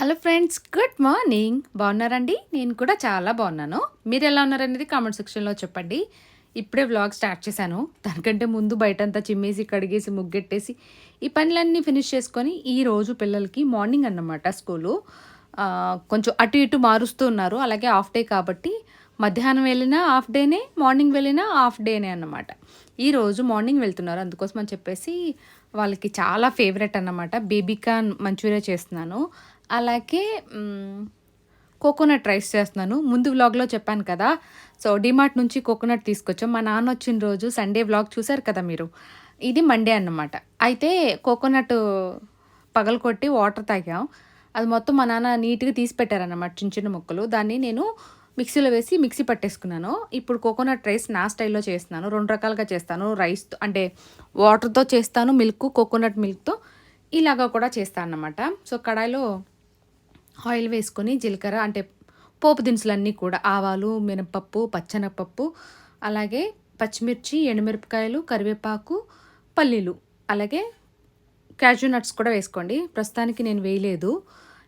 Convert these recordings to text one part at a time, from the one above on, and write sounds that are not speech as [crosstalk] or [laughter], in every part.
Hello friends good morning. బాగున్నారండి? నేను కూడా చాలా బాగున్నాను. మీరు ఎలా ఉన్నారనేది కామెంట్ సెక్షన్లో చెప్పండి. ఇప్పుడే వ్లాగ్ స్టార్ట్ చేశాను. దానికంటే ముందు బయటంతా చిమ్మేసి కడిగేసి ముగ్గెట్టేసి ఈ పనులన్నీ ఫినిష్ చేసుకొని ఈ రోజు పిల్లలకి మార్నింగ్ అన్నమాట స్కూలు. కొంచెం అటు ఇటు మారుస్తూ ఉన్నారు. అలాగే హాఫ్ డే కాబట్టి మధ్యాహ్నం వెళ్ళినా హాఫ్ డేనే మార్నింగ్ వెళ్ళినా హాఫ్ డేనే అన్నమాట. ఈరోజు మార్నింగ్ వెళ్తున్నారు. అందుకోసం అని చెప్పేసి వాళ్ళకి చాలా ఫేవరెట్ అన్నమాట. బేబీకాన్ మంచూరియా చేస్తున్నాను. అలాగే కోకోనట్ రైస్ చేస్తున్నాను. ముందు వ్లాగ్లో చెప్పాను కదా. సో డిమార్ట్ నుంచి కోకోనట్ తీసుకొచ్చాం. మా నాన్న వచ్చిన రోజు సండే వ్లాగ్ చూశారు కదా మీరు. ఇది మండే అన్నమాట. అయితే కోకోనట్ పగలకొట్టి వాటర్ తాగాం. అది మొత్తం మా నాన్న నీట్గా తీసి పెట్టారన్నమాట చిన్న చిన్న ముక్కలు. దాన్ని నేను మిక్సీలో వేసి మిక్సీ పట్టేసుకున్నాను. ఇప్పుడు కోకోనట్ రైస్ నా స్టైల్లో చేస్తున్నాను. రెండు రకాలుగా చేస్తాను. రైస్ అంటే వాటర్తో చేస్తాను మిల్క్ కోకోనట్ మిల్క్తో ఇలాగా కూడా చేస్తాను అన్నమాట సో కడాయిలో ఆయిల్ వేసుకొని జీలకర్ర అంటే పోపు దినుసులన్నీ కూడా ఆవాలు మినపప్పు పచ్చనపప్పు అలాగే పచ్చిమిర్చి ఎండుమిరపకాయలు కరివేపాకు పల్లీలు అలాగే క్యాజూ నట్స్ కూడా వేసుకోండి. ప్రస్తుతానికి నేను వేయలేదు.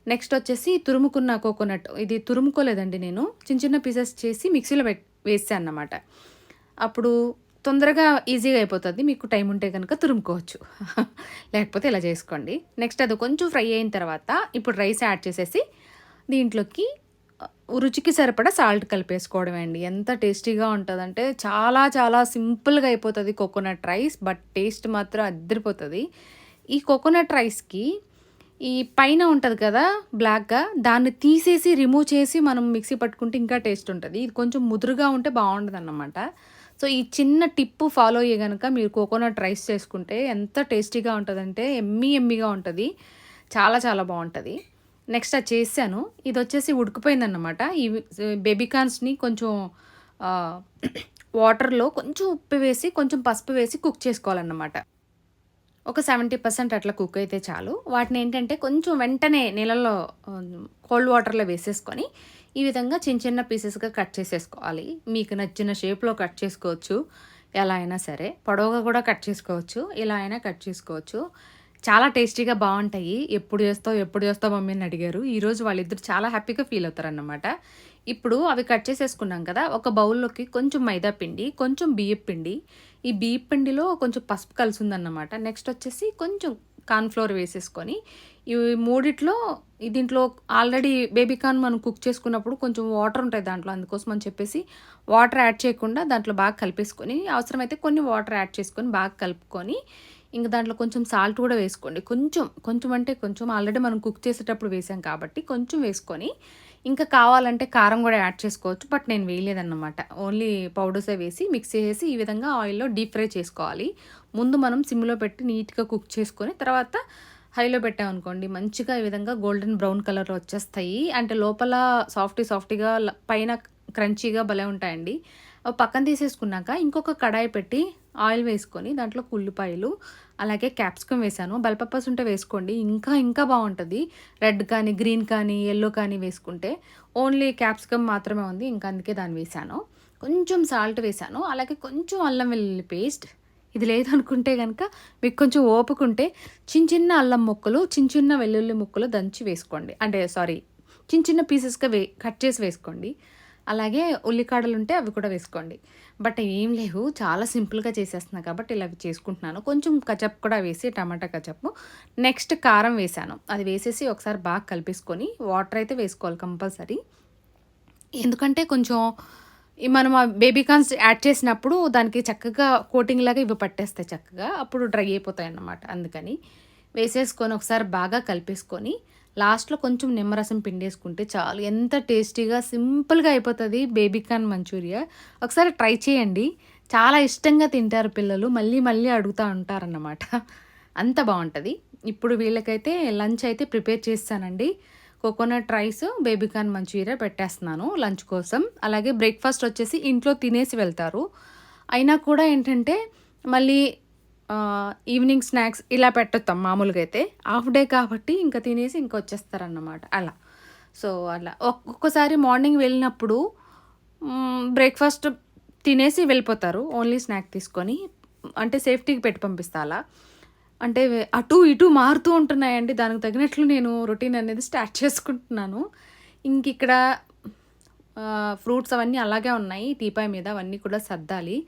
నెక్స్ట్ వచ్చేసి తురుముకున్న కోకోనట్. ఇది తురుముకోలేదండి నేను. చిన్న చిన్న పీసెస్ చేసి మిక్సీలో పెట్ వేసాను అన్నమాట అప్పుడు తొందరగా ఈజీగా అయిపోతుంది. మీకు టైం ఉంటే కనుక తురుముకోవచ్చు. [laughs] లేకపోతే ఇలా చేసుకోండి. నెక్స్ట్ అది కొంచెం ఫ్రై అయిన తర్వాత ఇప్పుడు రైస్ యాడ్ చేసేసి దీంట్లోకి రుచికి సరిపడా సాల్ట్ కలిపేసుకోవడమే అండి. ఎంత టేస్టీగా ఉంటుందంటే చాలా చాలా సింపుల్గా అయిపోతుంది కోకోనట్ రైస్ బట్ టేస్ట్ మాత్రం అద్దరిపోతుంది. ఈ కోకోనట్ రైస్కి ఈ పైన ఉంటుంది కదా బ్లాక్గా దాన్ని తీసేసి రిమూవ్ చేసి మనం మిక్సీ పట్టుకుంటే ఇంకా టేస్ట్ ఉంటుంది. ఇది కొంచెం ముదురుగా ఉంటే బాగుంటుంది అన్నమాట సో ఈ చిన్న టిప్పు ఫాలో అయ్యే కనుక మీరు కోకోనట్ రైస్ చేసుకుంటే ఎంత టేస్టీగా ఉంటుందంటే ఎమ్మి ఎమ్మిగా ఉంటుంది. చాలా చాలా బాగుంటుంది. నెక్స్ట్ అది చేశాను. ఇది వచ్చేసి ఉడికిపోయిందన్నమాట. ఈ బేబీకాన్స్ని కొంచెం [clears throat] వాటర్లో కొంచెం ఉప్పు వేసి కొంచెం పసుపు వేసి కుక్ చేసుకోవాలన్నమాట. ఒక సెవెంటీ పర్సెంట్ అట్లా కుక్ అయితే చాలు. వాటిని ఏంటంటే కొంచెం వెంటనే నీళ్ళలో కోల్డ్ వాటర్లో వేసేసుకొని ఈ విధంగా చిన్న చిన్న పీసెస్గా కట్ చేసేసుకోవాలి. మీకు నచ్చిన షేప్లో కట్ చేసుకోవచ్చు. ఎలా అయినా సరే. పొడవుగా కూడా కట్ చేసుకోవచ్చు. ఇలా అయినా కట్ చేసుకోవచ్చు. చాలా టేస్టీగా బాగుంటాయి. ఎప్పుడు చేస్తావు ఎప్పుడు చేస్తావు మమ్మీ అని అడిగారు. ఈరోజు వాళ్ళిద్దరు చాలా హ్యాపీగా ఫీల్ అవుతారన్నమాట. ఇప్పుడు అవి కట్ చేసేసుకున్నాం కదా ఒక బౌల్లోకి కొంచెం మైదా పిండి కొంచెం బియ్యం పిండి ఈ బియ్యం పిండిలో కొంచెం పసుపు కలిసి ఉందన్నమాట నెక్స్ట్ వచ్చేసి కొంచెం కార్న్ఫ్లోర్ వేసేసుకొని ఇవి మూడిట్లో దీంట్లో ఆల్రెడీ బేబీ కార్న్ మనం కుక్ చేసుకున్నప్పుడు కొంచెం వాటర్ ఉంటాయి దాంట్లో అందుకోసం అని చెప్పేసి వాటర్ యాడ్ చేయకుండా దాంట్లో బాగా కలిపేసుకొని అవసరమైతే కొన్ని వాటర్ యాడ్ చేసుకొని బాగా కలుపుకొని ఇంక దాంట్లో కొంచెం సాల్ట్ కూడా వేసుకోండి. కొంచెం కొంచెం అంటే కొంచెం ఆల్రెడీ మనం కుక్ చేసేటప్పుడు వేసాం కాబట్టి కొంచెం వేసుకొని ఇంకా కావాలంటే కారం కూడా యాడ్ చేసుకోవచ్చు బట్ నేను వేయలేదన్నమాట. ఓన్లీ పౌడర్సే వేసి మిక్స్ చేసి ఈ విధంగా ఆయిల్లో డీప్ ఫ్రై చేసుకోవాలి. ముందు మనం సిమ్లో పెట్టి నీట్గా కుక్ చేసుకొని తర్వాత హైలో పెట్టామనుకోండి మంచిగా ఈ విధంగా గోల్డెన్ బ్రౌన్ కలర్ వచ్చేస్తాయి. అంటే లోపల సాఫ్టీ సాఫ్టీగా పైన క్రంచీగా భలే ఉంటాయండి. పక్కన తీసేసుకున్నాక ఇంకొక కడాయి పెట్టి ఆయిల్ వేసుకొని దాంట్లో ఉల్లిపాయలు అలాగే క్యాప్సికమ్ వేశాను. బెల్ పెప్పర్స్ ఉంటే వేసుకోండి. ఇంకా ఇంకా బాగుంటుంది. రెడ్ కానీ గ్రీన్ కానీ ఎల్లో కానీ వేసుకుంటే ఓన్లీ క్యాప్సికమ్ మాత్రమే ఉంది. ఇంకా అందుకే దాన్ని వేసాను కొంచెం సాల్ట్ వేసాను అలాగే కొంచెం అల్లం వెల్లుల్లి పేస్ట్. ఇది లేదనుకుంటే కనుక మీకు కొంచెం ఓపుకుంటే చిన్న చిన్న అల్లం ముక్కలు చిన్న చిన్న వెల్లుల్లి ముక్కలు దంచి వేసుకోండి. అంటే సారీ చిన్న చిన్న పీసెస్గా వే కట్ చేసి వేసుకోండి. అలాగే ఉల్లికాడలు ఉంటే అవి కూడా వేసుకోండి. బట్ ఏం లేవు చాలా సింపుల్గా చేసేస్తున్నా కాబట్టి ఇలా చేసుకుంటున్నాను. కొంచెం కచప్ కూడా వేసి టమాటా కచప్ నెక్స్ట్ కారం వేసాను. అది వేసేసి ఒకసారి బాగా కలిపేసుకొని వాటర్ అయితే వేసుకోవాలి కంపల్సరీ. ఎందుకంటే కొంచెం ఈ మనం ఆ బేబీ కార్న్స్ యాడ్ చేసినప్పుడు దానికి చక్కగా కోటింగ్ లాగా ఇవి పట్టేస్తాయి చక్కగా. అప్పుడు డ్రై అయిపోతాయి అన్నమాట అందుకని వేసేసుకొని ఒకసారి బాగా కలిపేసుకొని లాస్ట్లో కొంచెం నిమ్మరసం పిండేసుకుంటే చాలు. ఎంత టేస్టీగా సింపుల్గా అయిపోతుంది బేబీ కార్న్ మంచూరియా. ఒకసారి ట్రై చేయండి. చాలా ఇష్టంగా తింటారు పిల్లలు. మళ్ళీ మళ్ళీ అడుగుతూ ఉంటారన్నమాట. అంత బాగుంటుంది. ఇప్పుడు వీళ్ళకైతే లంచ్ అయితే ప్రిపేర్ చేస్తానండి. Coconut rice baby corn manchuria పెట్టేస్తున్నాను లంచ్ కోసం. అలాగే బ్రేక్ఫాస్ట్ వచ్చేసి ఇంట్లో తినేసి వెళ్తారు. అయినా కూడా ఏంటంటే మళ్ళీ ఈవినింగ్ స్నాక్స్ ఇలా పెట్టొస్తాం మామూలుగా అయితే హాఫ్ డే కాబట్టి ఇంకా తినేసి ఇంకా వచ్చేస్తారన్నమాట. అలా. సో అలా. ఒక్కొక్కసారి మార్నింగ్ వెళ్ళినప్పుడు బ్రేక్ఫాస్ట్ తినేసి వెళ్ళిపోతారు. ఓన్లీ స్నాక్ తీసుకొని. అంటే సేఫ్టీకి పెట్టి పంపిస్తా అలా. అంటే అటు ఇటు మారుతూ ఉంటున్నాయండి. దానికి తగినట్లు నేను రొటీన్ అనేది స్టార్ట్ చేసుకుంటున్నాను. ఇంక ఇక్కడ ఫ్రూట్స్ అవన్నీ అలాగే ఉన్నాయి. టీపాయ్ మీద అవన్నీ కూడా సర్దాలి.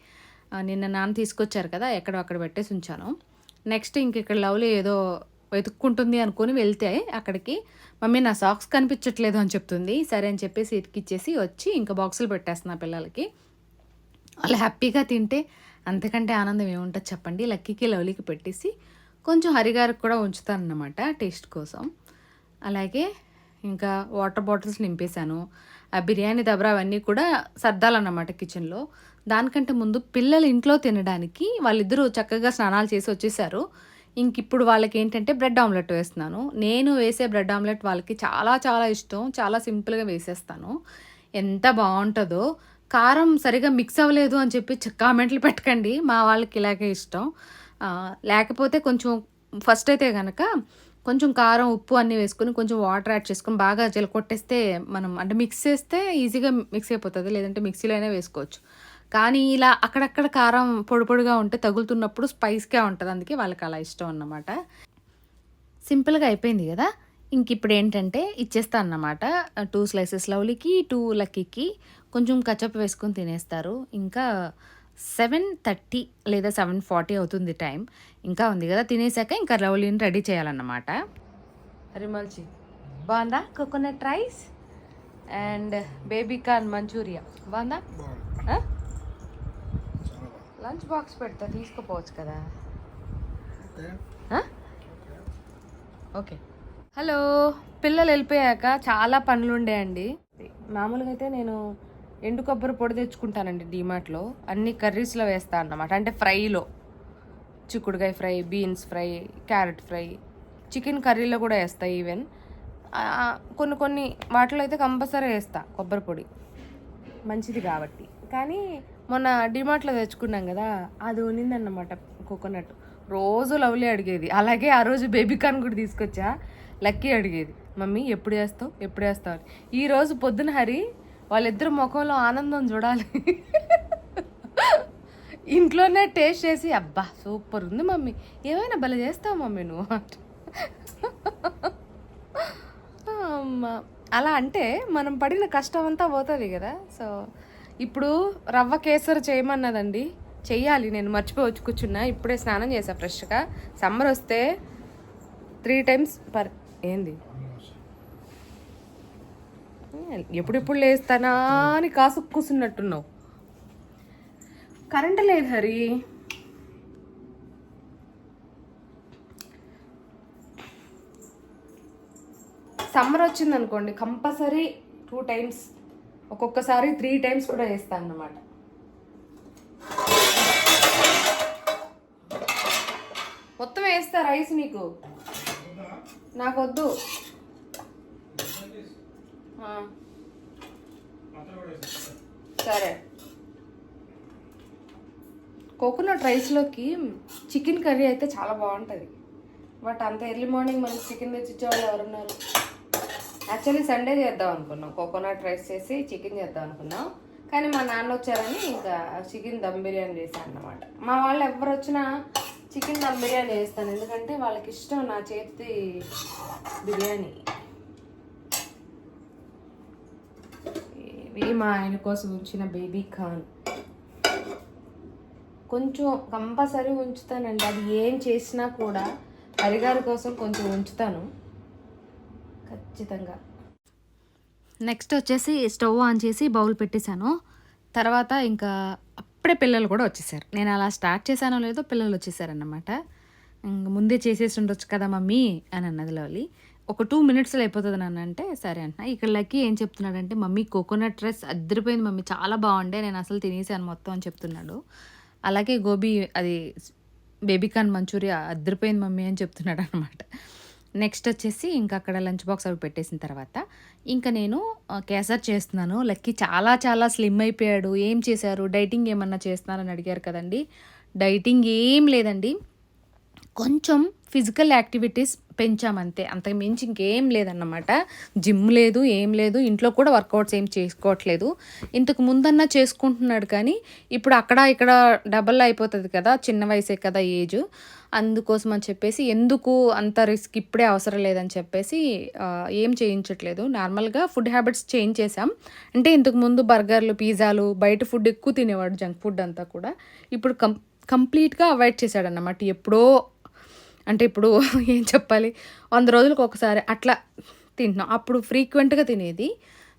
నిన్న నాన్న తీసుకొచ్చారు కదా ఎక్కడో అక్కడ పెట్టేసి ఉంచాను. నెక్స్ట్ ఇంక ఇక్కడ లవ్లీ ఏదో వెతుక్కుంటుంది అనుకుని వెళ్తే అక్కడికి మమ్మీ నా సాక్స్ కనిపించట్లేదు అని చెప్తుంది. సరే అని చెప్పేసి ఇరికిచ్చేసి వచ్చి ఇంకా బాక్సులు పెట్టేస్తున్నా పిల్లలకి. వాళ్ళు హ్యాపీగా తింటే అంతకంటే ఆనందం ఏముంటుంది చెప్పండి. లక్కీకి లవ్లీకి పెట్టేసి కొంచెం హరిగారికి కూడా ఉంచుతానన్నమాట టేస్ట్ కోసం. అలాగే ఇంకా వాటర్ బాటిల్స్ నింపేశాను. ఆ బిర్యానీ దబరా అవన్నీ కూడా సర్దాలన్నమాట కిచెన్లో. దానికంటే ముందు పిల్లలు ఇంట్లో తినడానికి వాళ్ళిద్దరూ చక్కగా స్నానాలు చేసి వచ్చేసారు. ఇంక ఇప్పుడు వాళ్ళకి ఏంటంటే బ్రెడ్ ఆమ్లెట్ వేస్తున్నాను. నేను వేసే బ్రెడ్ ఆమ్లెట్ వాళ్ళకి చాలా చాలా ఇష్టం. చాలా సింపుల్గా వేసేస్తాను. ఎంత బాగుంటుందో. కారం సరిగా మిక్స్ అవ్వలేదు అని చెప్పి కామెంట్లు పెట్టకండి. మా వాళ్ళకి ఇలాగే ఇష్టం. లేకపోతే కొంచెం ఫస్ట్ అయితే కనుక కొంచెం కారం ఉప్పు అన్నీ వేసుకొని కొంచెం వాటర్ యాడ్ చేసుకొని బాగా జల కొట్టేస్తే మనం అంటే మిక్స్ చేస్తే ఈజీగా మిక్స్ అయిపోతుంది. లేదంటే మిక్సీలో అయినా వేసుకోవచ్చు. కానీ ఇలా అక్కడక్కడ కారం పొడి పొడిగా ఉంటే తగులుతున్నప్పుడు స్పైస్గా ఉంటుంది. అందుకే వాళ్ళకి అలా ఇష్టం అన్నమాట. సింపుల్గా అయిపోయింది కదా? ఇంక ఇప్పుడు ఏంటంటే ఇచ్చేస్తా అన్నమాట. టూ స్లైసెస్ లవ్లీకి టూ లక్కీకి కొంచెం కచప్ వేసుకొని తినేస్తారు. ఇంకా సెవెన్ థర్టీ లేదా సెవెన్ ఫార్టీ అవుతుంది టైం. ఇంకా ఉంది కదా తినేసాక ఇంకా లవ్లీని రెడీ చేయాలన్నమాట. రిమల్చి బాగుందా? Coconut rice and baby corn manchuria. బాగుందా? లంచ్ బాక్స్ పెడతా తీసుకుపోవచ్చు కదా? ఓకే. హలో పిల్లలు వెళ్ళిపోయాక చాలా పనులు ఉండేయండి మామూలుగా అయితే నేను ఎండు కొబ్బరి పొడి తెచ్చుకుంటానండి డీమార్ట్లో అన్ని కర్రీస్లో వేస్తా అన్నమాట. అంటే ఫ్రైలో. చిక్కుడుకాయ fry beans fry carrot fry chicken కర్రీలో కూడా వేస్తా ఈవెన్ కొన్ని కొన్ని వాటిలో అయితే కంపల్సరీ వేస్తా కొబ్బరి పొడి. మంచిది కాబట్టి. కానీ మొన్న డిమార్ట్లో తెచ్చుకున్నాం కదా అది ఉన్నిందన్నమాట కోకోనట్. రోజు లవ్లీ అడిగేది. అలాగే ఆ రోజు బేబీ కార్న్ కూడా తీసుకొచ్చా. లక్కీ అడిగేది. మమ్మీ ఎప్పుడు వేస్తావు? ఎప్పుడు వేస్తావు? అని. ఈరోజు పొద్దున హరి వాళ్ళిద్దరు ముఖంలో ఆనందం చూడాలి. ఇంట్లోనే టేస్ట్ చేసి అబ్బా సూపర్ ఉంది మమ్మీ. ఏమైనా భలే చేస్తావు మమ్మీ నువ్వు అంట. అలా అంటే మనం పడిన కష్టం అంతా పోతుంది కదా. సో ఇప్పుడు రవ్వ కేసరి చేయమన్నదండి. చెయ్యాలి నేను మర్చిపోవచ్చు కూర్చున్నా. ఇప్పుడే స్నానం చేసా ఫ్రెష్గా. సమ్మర్ వస్తే త్రీ టైమ్స్ పర్ ఏంది? ఎప్పుడెప్పుడు లేస్తానా అని కాసు కూర్చున్నట్టున్నావు కరెంట్ లేదు హరి. సమ్మర్ వచ్చింది అనుకోండి కంపల్సరీ టూ టైమ్స్ ఒక్కొక్కసారి త్రీ టైమ్స్ కూడా వేస్తాను అన్నమాట. మొత్తం వేస్తా రైస్ మీకు నాకు? వద్దు సరే. కోకోనట్ రైస్లోకి చికెన్ కర్రీ అయితే చాలా బాగుంటుంది. బట్ అంత ఎర్లీ మార్నింగ్ మనకి చికెన్ తెచ్చిచ్చే వాళ్ళు ఎవరున్నారు? యాక్చువల్లీ సండే చేద్దాం అనుకున్నాం. కోకోనట్ రైస్ చేసి చికెన్ చేద్దాం అనుకున్నాం. కానీ మా నాన్న వచ్చారని ఇంకా చికెన్ దమ్ బిర్యానీ చేశాను అన్నమాట. మా వాళ్ళు ఎవరు వచ్చినా చికెన్ దమ్ బిర్యానీ చేస్తాను. ఎందుకంటే వాళ్ళకి ఇష్టం నా చేతి బిర్యానీ. ఇవి మా ఆయన కోసం ఉంచిన బేబీ ఖాన్ కొంచెం కంపల్సరీ ఉంచుతానండి. అది ఏం చేసినా కూడా హరిగారి కోసం కొంచెం ఉంచుతాను. ఖచ్చితంగా. నెక్స్ట్ వచ్చేసి స్టవ్ ఆన్ చేసి బౌల్ పెట్టేశాను. తర్వాత ఇంకా అప్పుడే పిల్లలు కూడా వచ్చేసారు. నేను అలా స్టార్ట్ చేశానో లేదో పిల్లలు వచ్చేసారన్నమాట. ముందే చేసేసి ఉండొచ్చు కదా మమ్మీ అని అన్నది లవ్లీ. ఒక టూ మినిట్స్లో అయిపోతుంది నన్ను అంటే సరే అంటున్నా ఇక్కడ లక్కీ ఏం చెప్తున్నాడంటే మమ్మీ కోకోనట్ రైస్ అద్దరిపోయింది మమ్మీ చాలా బాగుండే నేను అసలు తినేసాను మొత్తం అని చెప్తున్నాడు. అలాగే గోబీ అది బేబీకాన్ మంచూరియా అద్దరిపోయింది మమ్మీ అని చెప్తున్నాడు అనమాట నెక్స్ట్ వచ్చేసి ఇంకా అక్కడ లంచ్ బాక్స్ అవి పెట్టేసిన తర్వాత ఇంకా నేను కేసర్ చేస్తున్నాను. లక్కీ చాలా చాలా స్లిమ్ అయిపోయాడు. ఏం చేశారు? డైటింగ్ ఏమన్నా చేస్తున్నారని అడిగారు కదండి. డైటింగ్ ఏం లేదండి. కొంచెం ఫిజికల్ యాక్టివిటీస్ పెంచామంతే. అంతకు మించి ఇంకేం లేదన్నమాట. జిమ్ లేదు ఏం లేదు ఇంట్లో కూడా వర్కౌట్స్ ఏం చేసుకోవట్లేదు. ఇంతకు ముందన్నా చేసుకుంటున్నాడు కానీ ఇప్పుడు అక్కడ ఇక్కడ డబల్ అయిపోతుంది కదా చిన్న వయసే కదా ఏజ్. అందుకోసం అని చెప్పేసి ఎందుకు అంత రిస్క్ ఇప్పుడే అవసరం లేదని చెప్పేసి ఏం చేయించట్లేదు. నార్మల్గా ఫుడ్ హ్యాబిట్స్ చేంజ్ చేసాం అంటే ఇంతకు ముందు బర్గర్లు పిజ్జాలు బయట ఫుడ్ ఎక్కువ తినేవాడు జంక్ ఫుడ్ అంతా కూడా. ఇప్పుడు కం కంప్లీట్గా అవాయిడ్ చేశాడన్నమాట. ఎప్పుడో అంటే ఇప్పుడు [laughs] ఏం చెప్పాలి? వంద రోజులకు ఒకసారి అట్లా తింటున్నాం. అప్పుడు ఫ్రీక్వెంట్గా తినేది.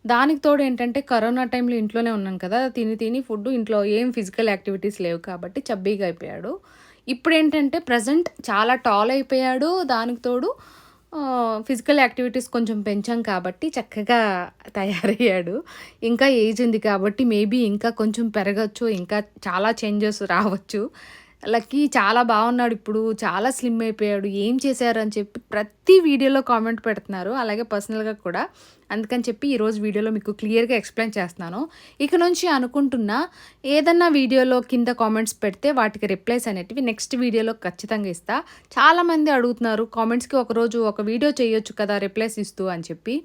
దానికి తోడు ఏంటంటే కరోనా టైంలో ఇంట్లోనే ఉన్నాం కదా తిని తిని ఫుడ్ ఇంట్లో ఏం ఫిజికల్ యాక్టివిటీస్ లేవు కాబట్టి చబ్బీగా అయిపోయాడు. ఇప్పుడు ఏంటంటే ప్రజెంట్ చాలా టాల్ అయిపోయాడు. దానికి తోడు ఫిజికల్ యాక్టివిటీస్ కొంచెం పెంచాం కాబట్టి చక్కగా తయారయ్యాడు. ఇంకా ఏజ్ ఉంది కాబట్టి మేబీ ఇంకా కొంచెం పెరగచ్చు ఇంకా చాలా చేంజెస్ రావచ్చు. లక్కీ చాలా బాగున్నాడు ఇప్పుడు చాలా స్లిమ్ అయిపోయాడు ఏం చేశారు అని చెప్పి ప్రతి వీడియోలో కామెంట్ పెడుతున్నారు అలాగే పర్సనల్గా కూడా. అందుకని చెప్పి ఈరోజు వీడియోలో మీకు క్లియర్గా ఎక్స్ప్లెయిన్ చేస్తున్నాను ఇక నుంచి అనుకుంటున్నా ఏదన్నా వీడియోలో కింద కామెంట్స్ పెడితే వాటికి రిప్లైస్ అనేటివి నెక్స్ట్ వీడియోలో ఖచ్చితంగా ఇస్తా. చాలామంది అడుగుతున్నారు కామెంట్స్కి ఒకరోజు ఒక వీడియో చేయొచ్చు కదా రిప్లైస్ ఇస్తూ అని చెప్పి.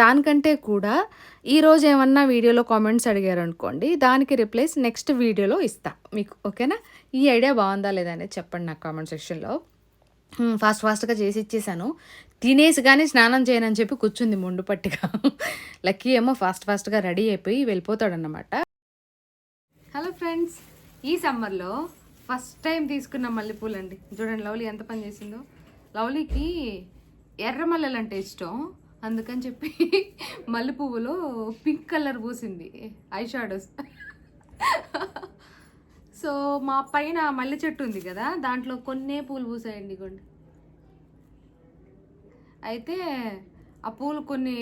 దానికంటే కూడా ఈరోజు ఏమన్నా వీడియోలో కామెంట్స్ అడిగారు అనుకోండి దానికి రిప్లైస్ నెక్స్ట్ వీడియోలో ఇస్తా. మీకు ఓకేనా ఈ ఐడియా బాగుందా లేదా అనేది చెప్పండి నాకు కామెంట్ సెక్షన్లో ఫాస్ట్ ఫాస్ట్గా చేసి ఇచ్చేసాను. తినేసి కానీ స్నానం చేయనని చెప్పి కూర్చుంది ముండు పట్టిగా. లక్కీ ఏమో ఫాస్ట్ ఫాస్ట్గా రెడీ అయిపోయి వెళ్ళిపోతాడన్నమాట. హలో ఫ్రెండ్స్ ఈ సమ్మర్లో ఫస్ట్ టైం తీసుకున్న మల్లెపూలు అండి చూడండి లవ్లీ ఎంత పని చేసిందో. లవ్లీకి ఎర్ర మల్లెలు అంటే ఇష్టం. అందుకని చెప్పి మల్లె పువ్వులో పింక్ కలర్ పూసింది. ఐ షాడోస్ సో మా పైన మల్లె చెట్టు ఉంది కదా దాంట్లో కొన్నే పూలు పూసాయండి ఇగోండి. అయితే ఆ పూలు కొన్ని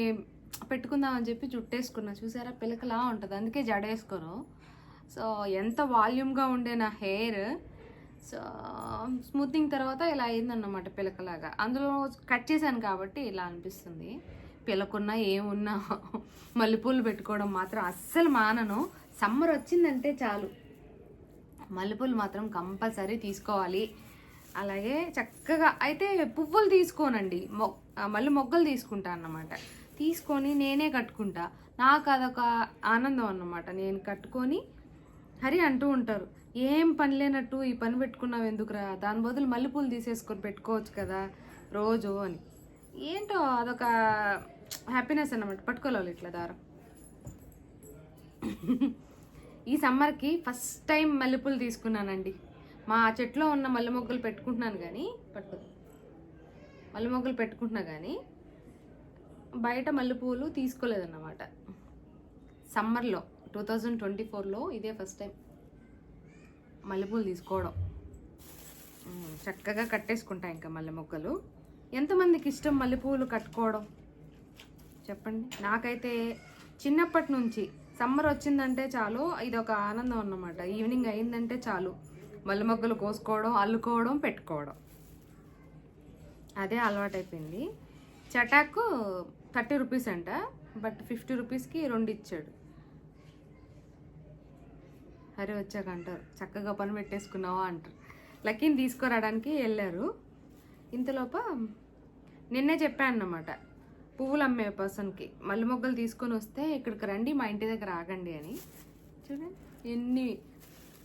పెట్టుకుందామని చెప్పి జుట్టేసుకున్నా. చూసారా? పిలకలా ఉంటుంది. అందుకే జడేసుకోను సో ఎంత వాల్యూమ్గా ఉండే నా హెయిర్ సో స్మూతింగ్ తర్వాత ఇలా అయిందన్నమాట పిలకలాగా. అందులో కట్ చేశాను కాబట్టి ఇలా అనిపిస్తుంది. పిలకున్నా ఏమున్నా [laughs] మల్లెపూలు పెట్టుకోవడం మాత్రం అస్సలు మానను. సమ్మర్ వచ్చిందంటే చాలు. మల్లెపూలు మాత్రం కంపల్సరీ తీసుకోవాలి. అలాగే చక్కగా అయితే పువ్వులు తీసుకోనండి. మొ మళ్ళీ మొగ్గలు తీసుకుంటా అన్నమాట. తీసుకొని నేనే కట్టుకుంటా. నాకు అదొక ఆనందం అన్నమాట. నేను కట్టుకొని హరి అంటూ ఉంటారు. ఏం పని లేనట్టు ఈ పని పెట్టుకున్నావు ఎందుకురా? దాని బదులు మల్లెపూలు తీసేసుకొని పెట్టుకోవచ్చు కదా రోజు అని. ఏంటో అదొక హ్యాపీనెస్ అన్నమాట. పట్టుకోవాలి ఇట్లా దారం. ఈ సమ్మర్కి ఫస్ట్ టైం మల్లెపూలు తీసుకున్నానండి. మా చెట్లో ఉన్న మల్లె మొగ్గలు పెట్టుకుంటున్నాను కానీ పట్టుకో. మల్లె మొగ్గలు పెట్టుకుంటున్నా కానీ బయట మల్లెపూలు తీసుకోలేదన్నమాట. సమ్మర్లో టూ థౌజండ్ ట్వంటీ ఫోర్లో ఇదే ఫస్ట్ టైం. మల్లెపూలు తీసుకోవడం. చక్కగా కట్టేసుకుంటా ఇంకా మల్లె మొగ్గలు. ఎంతమందికి ఇష్టం మల్లెపూలు కట్టుకోవడం? చెప్పండి. నాకైతే చిన్నప్పటి నుంచి సమ్మర్ వచ్చిందంటే చాలు ఇది ఒక ఆనందం అన్నమాట. ఈవినింగ్ అయిందంటే చాలు. మల్లె మొగ్గలు కోసుకోవడం అల్లుకోవడం పెట్టుకోవడం. అదే అలవాటైపోయింది. చటాకు థర్టీ రూపీస్ అంట బట్ ఫిఫ్టీ రూపీస్కి రెండు ఇచ్చాడు హరి వచ్చాక అంటారు. చక్కగా పని పెట్టేసుకున్నావా అంటారు. లక్కీని తీసుకురావడానికి వెళ్ళారు. ఇంతలోప నిన్నే చెప్పాను అన్నమాట. పువ్వులు అమ్మే పర్సన్కి. మల్లె మొగ్గలు తీసుకొని వస్తే ఇక్కడికి రండి మా ఇంటి దగ్గర ఆగండి అని. చూడండి. ఎన్ని?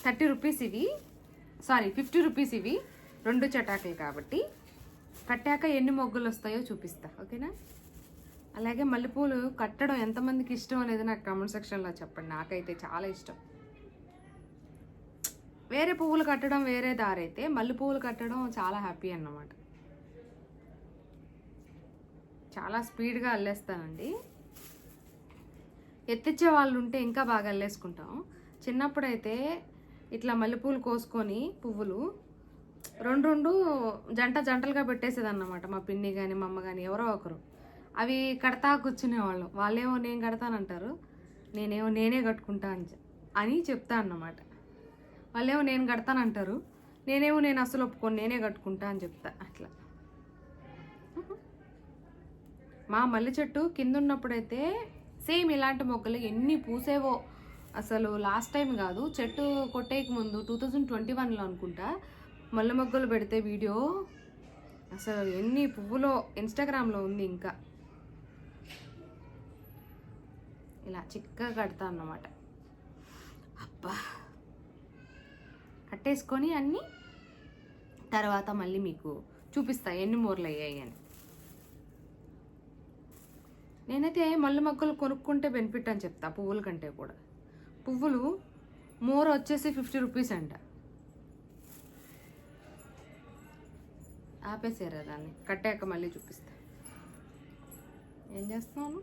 థర్టీ రూపీస్ ఇవి. సారీ ఫిఫ్టీ రూపీస్ ఇవి. రెండు చటాకులు కాబట్టి. కట్టాక ఎన్ని మొగ్గలు వస్తాయో చూపిస్తా. ఓకేనా? అలాగే మల్లెపూలు కట్టడం ఎంతమందికి ఇష్టం అనేది నాకు కామెంట్ సెక్షన్లో చెప్పండి. నాకైతే చాలా ఇష్టం. వేరే పువ్వులు కట్టడం వేరే దారైతే మల్లె పువ్వులు కట్టడం చాలా హ్యాపీ అన్నమాట. చాలా స్పీడ్గా అల్లేస్తానండి. ఎత్తిచ్చే వాళ్ళు ఉంటే ఇంకా బాగా అల్లేసుకుంటాం. చిన్నప్పుడైతే ఇట్లా మల్లెపూలు కోసుకొని పువ్వులు రెండు రెండు జంట జంటలుగా పెట్టేసేదన్నమాట. మా పిన్ని కానీ మా అమ్మ కానీ ఎవరో ఒకరు. అవి కడతా కూర్చునేవాళ్ళు. వాళ్ళేమో నేను కడతానంటారు నేనేమో నేనే కట్టుకుంటా అని అని చెప్తా అన్నమాట. వాళ్ళేమో నేను కడతానంటారు. నేనేమో నేను అసలు ఒప్పుకొని నేనే కట్టుకుంటా అని చెప్తా అట్లా. మా మల్లె చెట్టు కింద ఉన్నప్పుడైతే సేమ్ ఇలాంటి మొక్కలు ఎన్ని పూసేవో. అసలు లాస్ట్ టైం కాదు చెట్టు కొట్టేయక ముందు టూ థౌజండ్ ట్వంటీ వన్లో అనుకుంటా మల్లె మొగ్గలు పెడితే వీడియో అసలు ఎన్ని పువ్వులో ఇన్స్టాగ్రామ్లో ఉంది ఇంకా. ఇలా చిక్కగా కడతా అన్నమాట. అబ్బా! కట్టేసుకొని అన్నీ తర్వాత మళ్ళీ మీకు చూపిస్తా ఎన్ని మూరలు అయ్యాయి అని. నేనైతే మల్లె మొక్కలు కొనుక్కుంటే బెనిఫిట్ అని చెప్తా పువ్వుల కంటే కూడా. పువ్వులు మూర వచ్చేసి ఫిఫ్టీ రూపీస్ అంట. ఆపేసారా దాన్ని. కట్టాక మళ్ళీ చూపిస్తా. ఏం చేస్తున్నాను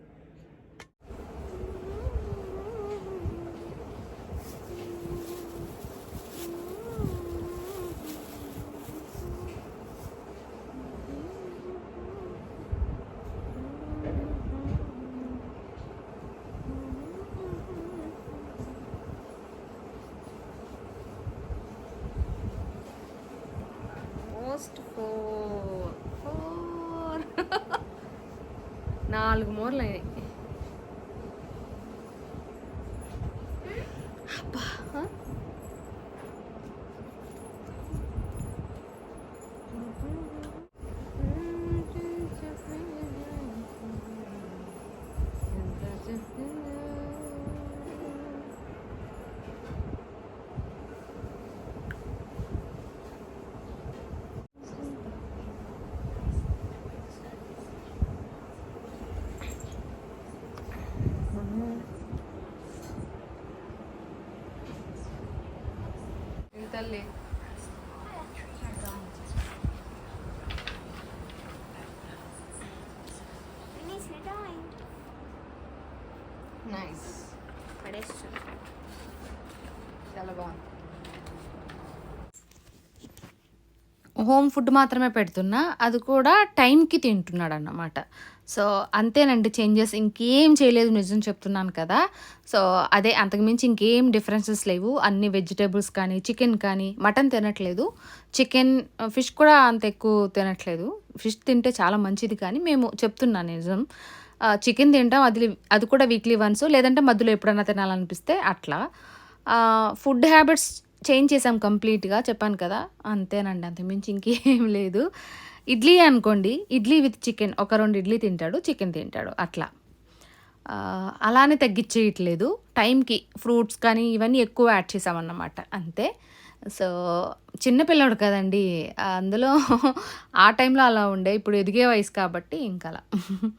పోస్ట్ ఫోర్ ఫోర్ నాలుగు మూరలు తల్లి nicely drawing. నైస్ పడేస్తు చాలా బాగుంది Home food మాత్రమే పెడుతున్నా అది కూడా టైంకి తింటున్నాడు అన్నమాట సో అంతేనండి చేంజెస్. ఇంకేం చేయలేదు నిజం చెప్తున్నాను కదా. సో అదే అంతకుమించి ఇంకేం డిఫరెన్సెస్ లేవు. అన్ని వెజిటేబుల్స్ కానీ చికెన్ కానీ మటన్ తినట్లేదు. చికెన్ ఫిష్ కూడా అంత ఎక్కువ తినట్లేదు. ఫిష్ తింటే చాలా మంచిది కానీ మేము చెప్తున్నాను నిజం. చికెన్ తింటాం అది అది కూడా వీక్లీ వన్స్ లేదంటే మధ్యలో ఎప్పుడైనా తినాలనిపిస్తే అట్లా. ఫుడ్ హ్యాబిట్స్ చేంజ్ చేసాం కంప్లీట్గా. చెప్పాను కదా? అంతేనండి అంతకుమించి ఇంకేం లేదు. ఇడ్లీ అనుకోండి ఇడ్లీ విత్ చికెన్ ఒక రెండు ఇడ్లీ తింటాడు చికెన్ తింటాడు అట్లా. అలానే తగ్గించేయట్లేదు. టైంకి ఫ్రూట్స్ కానీ ఇవన్నీ ఎక్కువ యాడ్ చేసామన్నమాట అంతే. సో చిన్నపిల్లడు కదండి అందులో [laughs] ఆ టైంలో అలా ఉండే ఇప్పుడు ఎదిగే వయసు కాబట్టి ఇంకా అలా [laughs]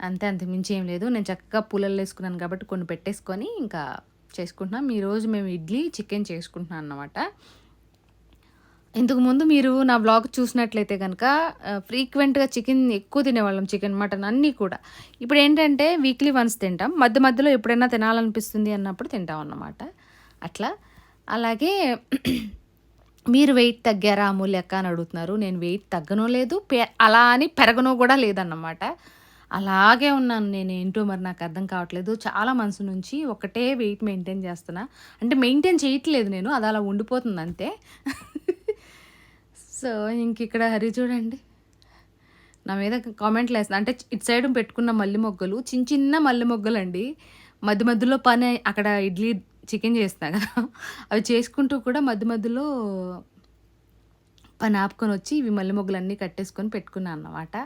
అంతే అంతకుమించి మించి ఏం లేదు. నేను చక్కగా పూలల్లో వేసుకున్నాను కాబట్టి కొన్ని పెట్టేసుకొని ఇంకా చేసుకుంటున్నాం. ఈరోజు మేము ఇడ్లీ చికెన్ చేసుకుంటున్నాం అన్నమాట. ఇంతకు ముందు మీరు నా బ్లాగ్ చూసినట్లయితే కనుక ఫ్రీక్వెంట్గా చికెన్ ఎక్కువ తినేవాళ్ళం చికెన్ మటన్ అన్నీ కూడా. ఇప్పుడు ఏంటంటే వీక్లీ వన్స్ తింటాం. మధ్య మధ్యలో ఎప్పుడైనా తినాలనిపిస్తుంది అన్నప్పుడు తింటాం అన్నమాట. అట్లా. అలాగే మీరు వెయిట్ తగ్గారా అమూల్య అని అడుగుతున్నారు. నేను వెయిట్ తగ్గనో లేదు పె అలా అని పెరగనో కూడా లేదన్నమాట. అలాగే ఉన్నాను నేను ఏంటో మరి నాకు అర్థం కావట్లేదు. చాలా మనసు నుంచి ఒకటే వెయిట్ మెయింటైన్ చేస్తున్నా. అంటే మెయింటైన్ చేయట్లేదు నేను అది అలా ఉండిపోతుంది అంతే. సో ఇంక ఇక్కడ హరి చూడండి. నా మీద కామెంట్లు వేస్తా అంటే ఇటు సైడ్ పెట్టుకున్న మల్లె మొగ్గలు చిన్న చిన్న మల్లె మొగ్గలు అండి మధ్య మధ్యలో పని అక్కడ ఇడ్లీ చికెన్ చేస్తున్నా కదా. అవి చేసుకుంటూ కూడా మధ్య మధ్యలో పని ఆపుకొని వచ్చి ఇవి మల్లె మొగ్గలు అన్నీ కట్టేసుకొని పెట్టుకున్నాను అన్నమాట.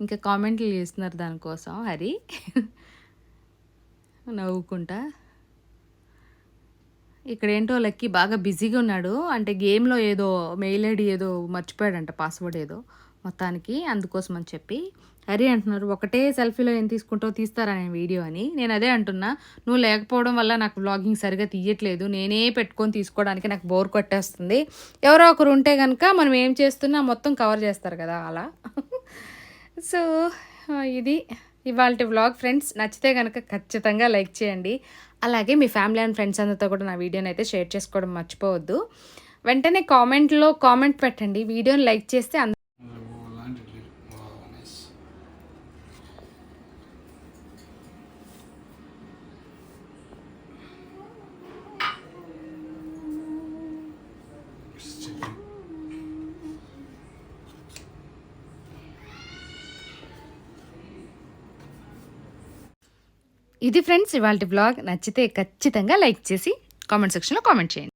ఇంకా కామెంట్లు చేస్తున్నారు దానికోసం హరి. నవ్వుకుంటా. ఇక్కడ ఏంటో లక్కీ బాగా బిజీగా ఉన్నాడు. అంటే గేమ్లో ఏదో మెయిల్ ఐడి ఏదో మర్చిపోయాడంట పాస్వర్డ్ ఏదో మొత్తానికి అందుకోసం అని చెప్పి. హరి అంటున్నారు ఒకటే సెల్ఫీలో ఏం తీసుకుంటావు? తీస్తారా నేను వీడియో అని? నేను అదే అంటున్నా నువ్వు లేకపోవడం వల్ల నాకు వ్లాగింగ్ సరిగా తీయట్లేదు. నేనే పెట్టుకొని తీసుకోవడానికి నాకు బోర్ కొట్టేస్తుంది. ఎవరో ఒకరు ఉంటే కనుక మనం ఏం చేస్తున్నా మొత్తం కవర్ చేస్తారు కదా అలా. సో ఇది ఇవాళ వ్లాగ్ ఫ్రెండ్స్ నచ్చితే కనుక ఖచ్చితంగా లైక్ చేయండి. అలాగే మీ ఫ్యామిలీ అండ్ ఫ్రెండ్స్ అందరితో కూడా నా వీడియోని అయితే షేర్ చేసుకోవడం మర్చిపోవద్దు. వెంటనే కామెంట్లో కామెంట్ పెట్టండి. వీడియోని లైక్ చేస్తే ఇది ఫ్రెండ్స్ ఇవాళ బ్లాగ్ నచ్చితే ఖచ్చితంగా లైక్ చేసి కామెంట్ సెక్షన్లో కామెంట్ చేయండి.